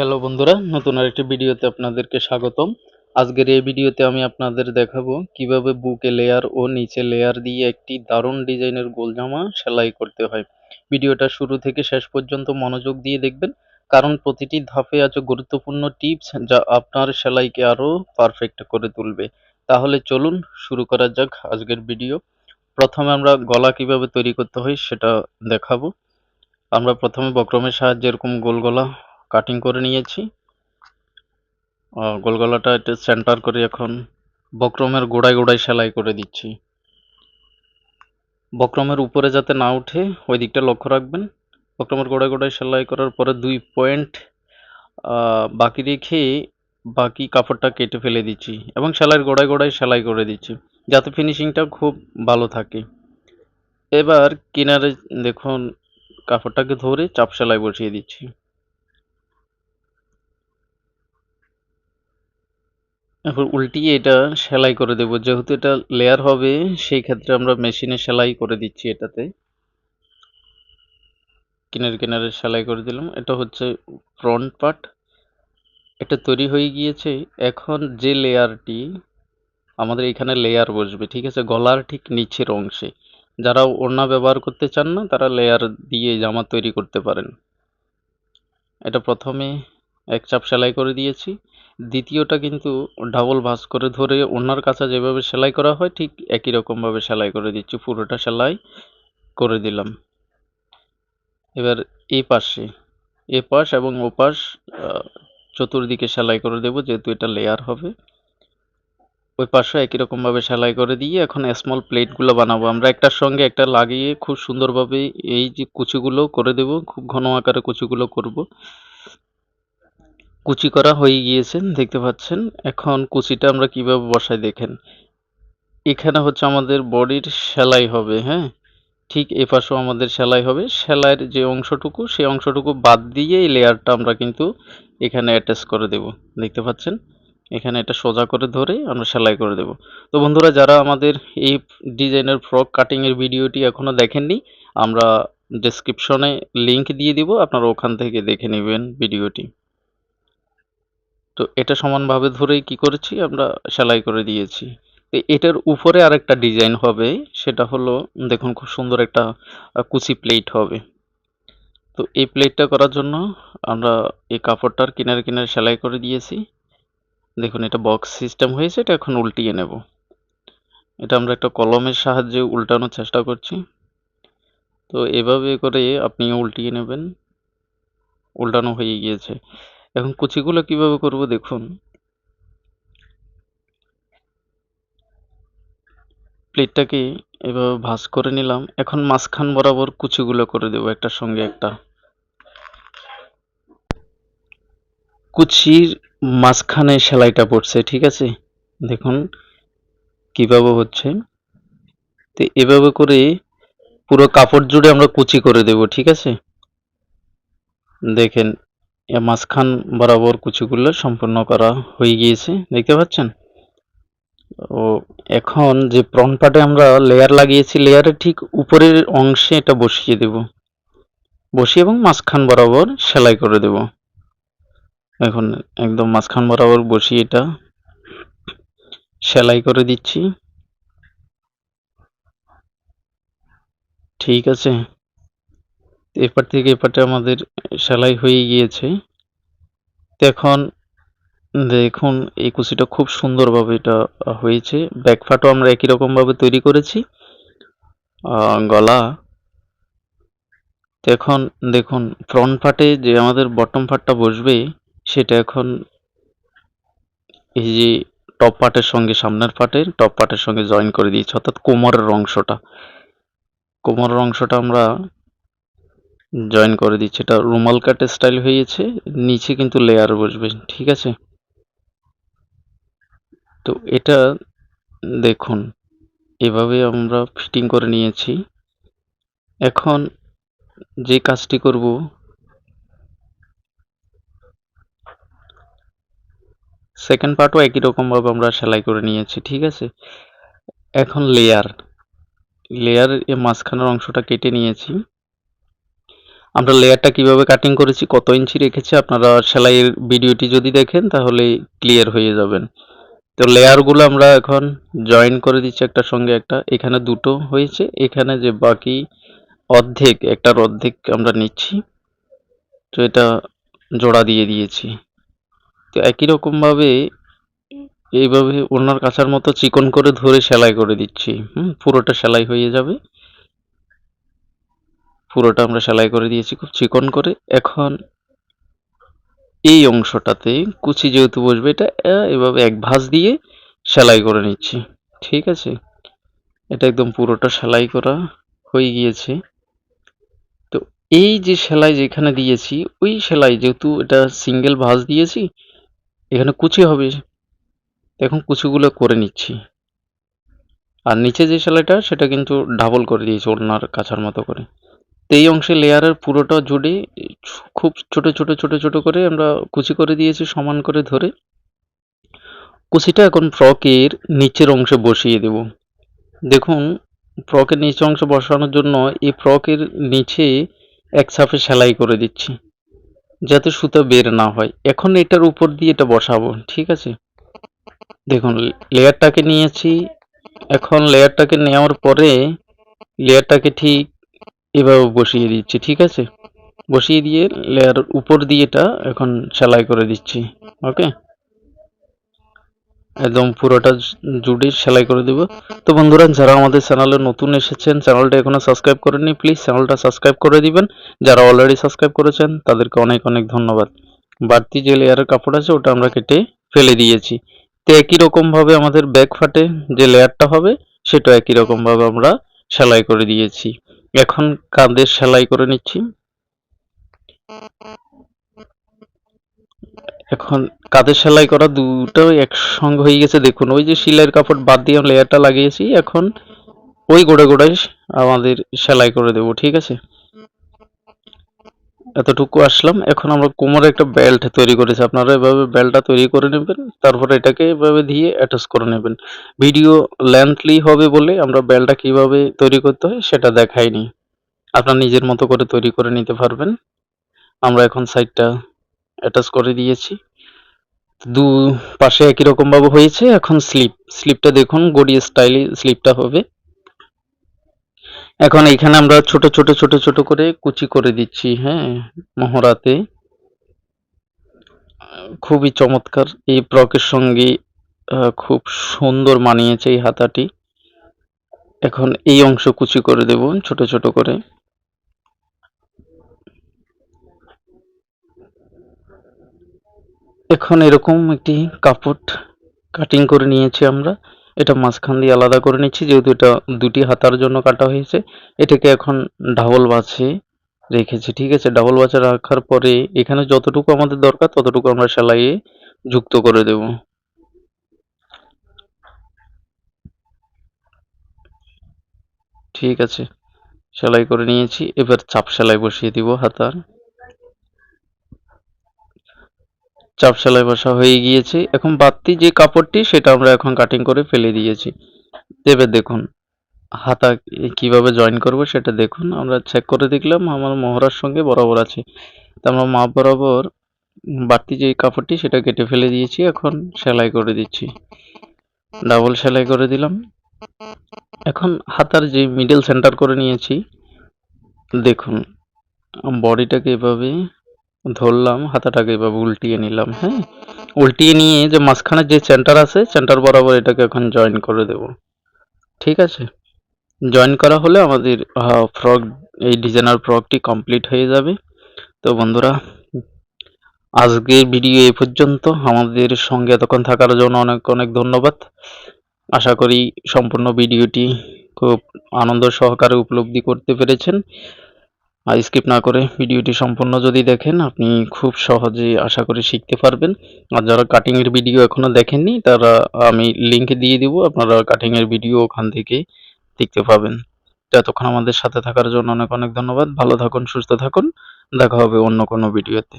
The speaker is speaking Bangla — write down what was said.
হ্যালো বন্ধুরা, নতুন আরেকটি ভিডিওতে আপনাদেরকে স্বাগতম। আজকের এই ভিডিওতে আমি আপনাদের দেখাবো কীভাবে বুকে লেয়ার ও নিচে লেয়ার দিয়ে একটি দারুণ ডিজাইনের গোলজামা সেলাই করতে হয়। ভিডিওটা শুরু থেকে শেষ পর্যন্ত মনোযোগ দিয়ে দেখবেন, কারণ প্রতিটি ধাপে আছে গুরুত্বপূর্ণ টিপস যা আপনার সেলাইকে আরও পারফেক্ট করে তুলবে। তাহলে চলুন শুরু করা যাক আজকের ভিডিও। প্রথমে আমরা গলা কীভাবে তৈরি করতে হয় সেটা দেখাবো। আমরা প্রথমে বক্রমের সাহায্যে এরকম গোল গলা কাটিং করে নিয়েছি। আহ, গোল গলাটা একটু সেন্টার করে এখন বক্রমের গোড়ায় গোড়ায় সেলাই করে দিচ্ছি। বক্রমের উপরে যাতে না উঠে ওই দিকটা লক্ষ্য রাখবেন। বক্রমের গোড়ায় গোড়ায় সেলাই করার পরে দুই পয়েন্ট বাকি রেখে বাকি কাপড়টা কেটে ফেলে দিচ্ছি এবং সেলাইয়ের গোড়ায় গোড়ায় সেলাই করে দিচ্ছি যাতে ফিনিশিংটা খুব ভালো থাকে। এবার কিনারে দেখুন কাপড়টাকে ধরে চাপ সেলাই বসিয়ে দিচ্ছি। এরপর উল্টিয়ে এটা সেলাই করে দেবো। যেহেতু এটা লেয়ার হবে, সেই ক্ষেত্রে আমরা মেশিনে সেলাই করে দিচ্ছি এটাতে। কিনারে কিনারে সেলাই করে দিলাম। এটা হচ্ছে ফ্রন্ট পার্ট এটা তৈরি হয়ে গিয়েছে। এখন যে লেয়ারটি আমাদের এখানে লেয়ার বসবে, ঠিক আছে? গলার ঠিক নিচের অংশে। যারা ওড়না ব্যবহার করতে চান না, তারা লেয়ার দিয়ে জামা তৈরি করতে পারেন। এটা প্রথমে এক চাপ সেলাই করে দিয়েছি। দ্বিতীয়টা কিন্তু ডাবল ভাঁজ করে ধরে ওনার কাছে যেভাবে সেলাই করা হয়, ঠিক একই রকমভাবে সেলাই করে দিচ্ছি। পুরোটা সেলাই করে দিলাম। এবার এই পাশে, এ পাশ এবং ও পাশ চতুর্দিকে সেলাই করে দেব, যেহেতু এটা লেয়ার হবে। ওই পাশে একই রকমভাবে সেলাই করে দিয়ে এখন স্মল প্লেটগুলো বানাবো। আমরা একটার সঙ্গে একটা লাগিয়ে খুব সুন্দরভাবে এই যে কুচিগুলো করে দেব, খুব ঘন আকারে কুচিগুলো করব। কুচি করা হয়ে গিয়েছে দেখতে পাচ্ছেন। এখন কুচিটা আমরা কীভাবে বসাই দেখেন। এখানে হচ্ছে আমাদের বডির সেলাই হবে হ্যাঁ? ঠিক এ পাশেও আমাদের সেলাই হবে। সেলাইয়ের যে অংশটুকু, সেই অংশটুকু বাদ দিয়ে এই লেয়ারটা আমরা কিন্তু এখানে অ্যাটাচ করে দেব। দেখতে পাচ্ছেন? এখানে এটা সোজা করে ধরে আমরা সেলাই করে দেব। তো বন্ধুরা, যারা আমাদের এই ডিজাইনের ফ্রক কাটিংয়ের ভিডিওটি এখনও দেখেননি, আমরা ডেসক্রিপশনে লিংক দিয়ে দিব। আপনারা ওখান থেকে দেখে নেবেন ভিডিওটি। তো এটা সমানভাবে ধরেই কি করেছি? আমরা সেলাই করে দিয়েছি। এটার উপরে আরেকটা ডিজাইন হবে, সেটা হলো, দেখুন খুব সুন্দর একটা কুচি প্লেট হবে। তো এই প্লেটটা করার জন্য আমরা এই কাপড়টার কিনারে কিনারে সেলাই করে দিয়েছি। দেখুন এটা বক্স সিস্টেম হয়েছে, এটা এখন উল্টিয়ে নেব। এটা আমরা একটা কলমের সাহায্যে উল্টানোর চেষ্টা করছি। তো এভাবে করে আপনি উল্টিয়ে নেবেন। উল্টানো হয়ে গিয়েছে। এখন কুচিগুলো কীভাবে করব দেখুন। প্লেটটাকে এভাবে ভাঁজ করে নিলাম। এখন মাঝখান বরাবর কুচিগুলো করে দেবো একটা সঙ্গে একটা। কুচির মাঝখানে সেলাইটা পড়ছে, ঠিক আছে? দেখুন কীভাবে হচ্ছে। তো এভাবে করে পুরো কাপড় জুড়ে আমরা কুচি করে দেব, ঠিক আছে? দেখেন মাঝখান বরাবর কুচিগুলো সম্পূর্ণ করা হয়ে গিয়েছে, দেখতে পাচ্ছেন? ও, এখন যে ফ্রন্ট পার্টে আমরা লেয়ার লাগিয়েছি লেয়ারের ঠিক উপরের অংশে এটা বসিয়ে দেব। বসিয়ে এবং মাঝখান বরাবর সেলাই করে দেব। এখন একদম মাঝখান বরাবর বসিয়ে এটা সেলাই করে দিচ্ছি। ঠিক আছে। এপার থেকে এপারটা আমাদের সেলাই হয়ে গিয়েছে। এখন দেখুন, এই কুচিটা খুব সুন্দরভাবে এটা হয়েছে। ব্যাক পার্টও আমরা একই রকমভাবে তৈরি করেছি। গলা। এখন দেখুন ফ্রন্ট পার্টে যে আমাদের বটম পার্টটা বসবে, সেটা এখন এই যে টপ পার্টের সঙ্গে সামনের পার্টের টপ পার্টের সঙ্গে জয়েন করে দিয়েছি, অর্থাৎ কোমরের অংশটা। কোমরের অংশটা আমরা জয়েন করে দিচ্ছি। এটা রুমাল কাট স্টাইল হয়েছে, নিচে কিন্তু লেয়ার বসবে, ঠিক আছে? তো এটা দেখুন, এভাবে আমরা ফিটিং করে নিয়েছি। এখন যে কাজটি করব সেকেন্ড পার্টও একই রকমভাবে আমরা সেলাই করে নিয়েছি, ঠিক আছে? এখন লেয়ার লেয়ার এর মাঝখানের অংশটা কেটে নিয়েছি। আমরা লেয়ারটা কীভাবে কাটিং করেছি, কত ইঞ্চি রেখেছি, আপনারা সেলাইয়ের ভিডিওটি যদি দেখেন তাহলে ক্লিয়ার হয়ে যাবেন। তো লেয়ারগুলো আমরা এখন জয়েন করে দিচ্ছি একটা সঙ্গে একটা। এখানে দুটো হয়েছে, এখানে যে বাকি অর্ধেক, একটার অর্ধেক আমরা নিচ্ছি। তো এটা জোড়া দিয়ে দিয়েছি। তো একই রকমভাবে এইভাবে ওনার কাছার মতো চিকন করে ধরে সেলাই করে দিচ্ছি। হুম, পুরোটা সেলাই হয়ে যাবে। পুরোটা আমরা সেলাই করে দিয়েছি খুব চিকন করে। এখন এই অংশটাতে কুচি যেহেতু বসবে, এটা এভাবে এক ভাঁজ দিয়ে সেলাই করে নিচ্ছি। ঠিক আছে? এটা একদম পুরোটা সেলাই করা হয়ে গিয়েছে। তো এই যে সেলাই যেখানে দিয়েছি, ওই সেলাই যেহেতু এটা সিঙ্গেল ভাঁজ দিয়েছি, এখানে কুচি হবে। এখন কুচিগুলো করে নিচ্ছি। আর নিচে যে সেলাইটা, সেটা কিন্তু ডাবল করে দিয়েছি ওড়নার কাছার মতো করে। এই অংশে লেয়ারের পুরোটা জুড়ে খুব ছোট ছোট ছোট ছোট করে আমরা কুচি করে দিয়েছি সমান করে ধরে। কুচিটা এখন ফ্রকের নিচের অংশে বসিয়ে দেব। দেখুন ফ্রকের নিচের অংশে বসানোর জন্য এই ফ্রকের নিচে এক সাফে সেলাই করে দিচ্ছি, যাতে সুতা বের না হয়। এখন এটার উপর দিয়ে এটা বসাবো, ঠিক আছে? দেখুন লেয়ারটাকে নিয়েছি। এখন লেয়ারটাকে নেওয়ার পরে লেয়ারটাকে ঠিক এভাবে বসিয়ে দিচ্ছি, ঠিক আছে? বসিয়ে দিয়ে লেয়ার উপর দিয়ে এটা এখন সেলাই করে দিচ্ছি ওকে একদম পুরোটা জুড়ে সেলাই করে দেব। তো বন্ধুরা, যারা আমাদের চ্যানেলে নতুন এসেছেন চ্যানেলটা এখনও সাবস্ক্রাইব করেননি প্লিজ চ্যানেলটা সাবস্ক্রাইব করে দিবেন। যারা অলরেডি সাবস্ক্রাইব করেছেন, তাদেরকে অনেক অনেক ধন্যবাদ। বাড়তি যে লেয়ারের কাপড় আছে, ওটা আমরা কেটে ফেলে দিয়েছি। তো একই রকমভাবে আমাদের ব্যাক ফাটে, যে লেয়ারটা হবে, সেটা একই রকমভাবে আমরা সেলাই করে দিয়েছি। এখন কাঁধে সেলাই করে নিচ্ছি। এখন কাঁধে সেলাই করা দুটো একসঙ্গে হয়ে গেছে। দেখুন, ওই যে সেলাইয়ের কাপড় বাদ দিয়ে লেয়ারটা লাগিয়েছি, এখন ওই গোড়ে গোড়ায় আমাদের সেলাই করে দেব, ঠিক আছে? এতটুকু আসলাম। এখন আমরা কোমরে একটা বেল্ট তৈরি করেছি। আপনারা এভাবে বেল্টটা তৈরি করে নেবেন, তারপরে এটাকে এভাবে দিয়ে অ্যাটাচ করে নেবেন। ভিডিও লেন্থলি হবে বলে আমরা বেল্টটা কীভাবে তৈরি করতে হয় সেটা দেখাইনি। আপনার নিজের মতো করে তৈরি করে নিতে পারবেন। আমরা এখন সাইডটা অ্যাটাচ করে দিয়েছি। দু পাশে একই রকম ভাবে হয়েছে। এখন স্লিপ স্লিপটা দেখুন গড়ি স্টাইলে স্লিপটা হবে। এখন এখানে আমরা ছোট ছোট ছোট ছোট করে কুচি করে দিচ্ছি হ্যাঁ মহড়াতে। খুবই চমৎকার এই প্রকের সঙ্গে খুব সুন্দর মানিয়েছে এই হাতাটি। এখন এই অংশ কুচি করে দেব, ছোট ছোট করে। এখন এরকম একটি কাপড় কাটিং করে নিয়েছি আমরা। এটা মাঝখান দিয়ে আলাদা করে নিচ্ছি, যেহেতু এটা দুটি হাতার জন্য কাটা হয়েছে। এটাকে এখন ডাবল বাছে রেখেছি, ঠিক আছে? ডাবল বাছে রাখার পরে এখানে যতটুকু আমাদের দরকার, ততটুকু আমরা সেলাইয়ে যুক্ত করে দেব। ঠিক আছে, সেলাই করে নিয়েছি। এবার চাপ সেলাই বসিয়ে দিব হাতার। চাপ সেলাই বসা হয়ে গিয়েছে। এখন বাড়তি যে কাপড়টি, সেটা আমরা এখন কাটিং করে ফেলে দিয়েছি। এবার দেখুন, হাতা কীভাবে জয়েন করব সেটা দেখুন। আমরা চেক করে দেখলাম, আমার মহড়ার সঙ্গে বরাবর আছে। তো আমরা মাপ বরাবর বাড়তি যে কাপড়টি, সেটা কেটে ফেলে দিয়েছি, এখন সেলাই করে দিচ্ছি। ডাবল সেলাই করে দিলাম। এখন হাতার যে মিডল সেন্টার করে নিয়েছি, দেখুন, বডিটাকে এভাবে ধরলাম, হাতাটাকে এভাবে উল্টিয়ে নিলাম হ্যাঁ? উল্টিয়ে নিয়ে যে মাঝখানে যে সেন্টার আছে সেন্টার বরাবর এটাকে এখন জয়েন করে দেব। ঠিক আছে? জয়েন করা হলে আমাদের ফ্রক এই ডিজাইনার ফ্রকটি কমপ্লিট হয়ে যাবে। তো বন্ধুরা, আজকের ভিডিও এ পর্যন্ত আমাদের সঙ্গে এতক্ষণ থাকার জন্য অনেক অনেক ধন্যবাদ। আশা করি সম্পূর্ণ ভিডিওটি খুব আনন্দ সহকারে উপলব্ধি করতে পেরেছেন। স্কিপ না করে ভিডিওটি সম্পূর্ণ যদি দেখেন, আপনি খুব সহজে আশা করি শিখতে পারবেন। আর যারা কাটিংয়ের ভিডিও এখনও দেখেননি, তারা আমি লিংক দিয়ে দিব, আপনারা কাটিংয়ের ভিডিও ওখান থেকে দেখতে পাবেন। এতক্ষণ আমাদের সাথে থাকার জন্য অনেক অনেক ধন্যবাদ। ভালো থাকুন, সুস্থ থাকুন। দেখা হবে অন্য কোনো ভিডিওতে